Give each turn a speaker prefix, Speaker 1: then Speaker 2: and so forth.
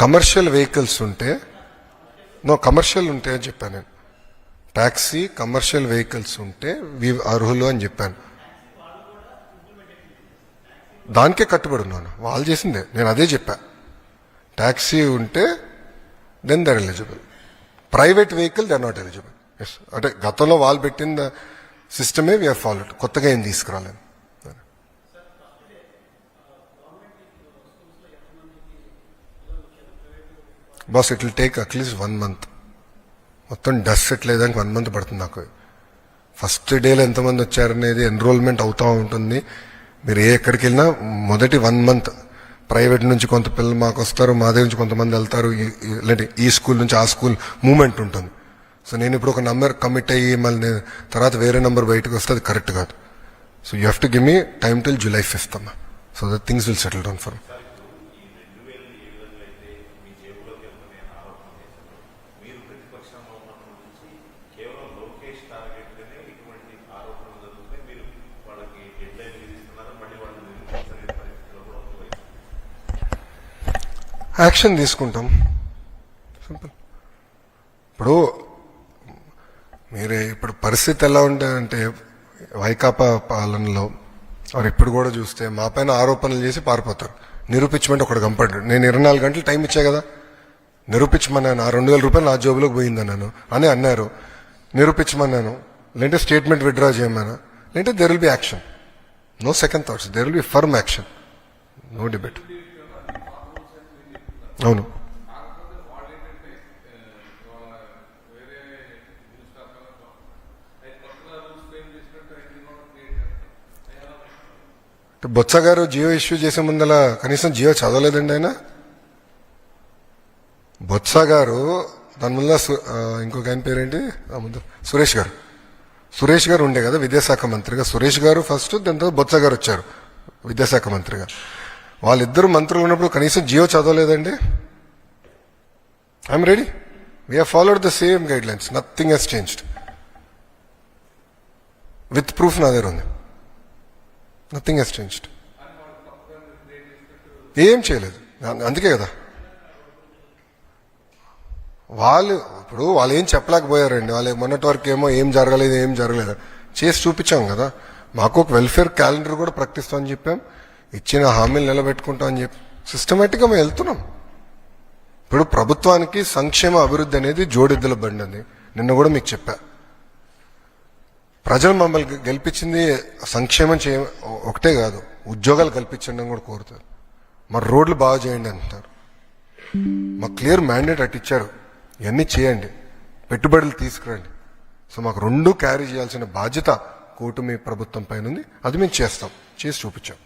Speaker 1: Commercial vehicles ఉంటే no commercial ఉంటే అని చెప్పాను నేను. ట్యాక్సీ కమర్షియల్ వెహికల్స్ ఉంటే వి అర్హులు అని చెప్పాను. దానికే కట్టుబడి ఉన్నాను. వాళ్ళు చేసిందే. నేను అదే చెప్పా. ట్యాక్సీ ఉంటే then they're eligible private vehicle they're not eligible yes అంటే గతంలో వాళ్ళు పెట్టిన సిస్టమే వీఆర్ ఫాలోడ్ కొత్తగా ఏం తీసుకురాలేదు. Boss it will take at least one month. మొత్తం డస్ట్ సెటిల్ వన్ మంత్ పడుతుంది నాకు. ఫస్ట్ డేలో ఎంతమంది వచ్చారనేది ఎన్రోల్మెంట్ అవుతూ ఉంటుంది. మీరు ఏ ఎక్కడికి వెళ్ళినా మొదటి వన్ మంత్. ప్రైవేట్ నుంచి కొంత పిల్లలు మాకు వస్తారు మా దగ్గర నుంచి కొంతమంది వెళ్తారు. ఈ- లేదంటే ఈ స్కూల్ నుంచి ఆ స్కూల్ మూమెంట్ ఉంటుంది. సో నేను ఇప్పుడు ఒక నంబర్ కమిట్ అయ్యి మళ్ళీ తర్వాత వేరే నంబర్ బయటకు వస్తే అది కరెక్ట్ కాదు. So you have to give me time till July fifth అమ్మా. So that things will settle down for
Speaker 2: me.
Speaker 1: Action తీసుకుంటాం. సింపుల్. ఇప్పుడు మీరు ఇప్పుడు పరిస్థితి ఎలా ఉంటుందంటే వైకాపా పాలనలో వారు ఇప్పుడు కూడా చూస్తే మా పైన ఆరోపణలు చేసి పారిపోతారు. నిరూపించమంటే ఒకటి కంపడ్డాడు నేను ఇరవై నాలుగు గంటలు టైం ఇచ్చా కదా. నిరూపించమన్నాను. ఆ రెండు వేల రూపాయలు నా జోబులోకి పోయిందన్నాను అని అన్నారు. నిరూపించమన్నాను. లేదంటే స్టేట్మెంట్ విత్డ్రా చేయమన్నా. లేదంటే there will be action no second thoughts there will be firm action no debate అవును. బొత్స గారు జియో ఇష్యూ చేసే ముందల కనీసం జియో చదవలేదండి ఆయన? బొత్స గారు దాని ముందర ఇంకొక ఆయన పేరేంటి? ముందు సురేష్ గారు. సురేష్ గారు ఉండే కదా విద్యాశాఖ మంత్రిగా. సురేష్ గారు ఫస్ట్ దాని తర్వాత బొత్స గారు వచ్చారు విద్యాశాఖ మంత్రిగా. వాళ్ళిద్దరు మంత్రులు ఉన్నప్పుడు కనీసం Jio చదవలేదండి. I'm ready we followed the same guidelines nothing has changed with proof నా దగ్గర ఉంది. నథింగ్ హెస్ చేంజ్డ్ ఏం చేయలేదు. అందుకే కదా. వాళ్ళు ఇప్పుడు వాళ్ళు ఏం చెప్పలేకపోయారండి. వాళ్ళు మొన్నటి వరకు ఏమో ఏం జరగలేదు ఏం జరగలేదు. చేసి చూపించాం కదా. మాకు ఒక వెల్ఫేర్ క్యాలెండర్ కూడా ప్రకటిస్తామని చెప్పాం. ఇచ్చిన హామీలు నిలబెట్టుకుంటాం అని చెప్పి సిస్టమేటిక్గా మేము వెళ్తున్నాం. ఇప్పుడు ప్రభుత్వానికి సంక్షేమ అభివృద్ధి అనేది జోడెద్దుల బండి ఉంది నిన్న కూడా మీకు చెప్పా. ప్రజలు మమ్మల్ని గెలిపించింది సంక్షేమం చేయ ఒకటే కాదు ఉద్యోగాలు కల్పించండి అని కూడా కోరుతారు. మరి రోడ్లు బాగా చేయండి అంటారు మాకు క్లియర్ మ్యాండేట్ అటు ఇచ్చారు. ఇవన్నీ చేయండి. పెట్టుబడులు తీసుకురండి. సో మాకు రెండు క్యారీ చేయాల్సిన బాధ్యత కూటమి ప్రభుత్వం పైన ఉంది. అది మేము చేస్తాం. చేసి చూపించాం.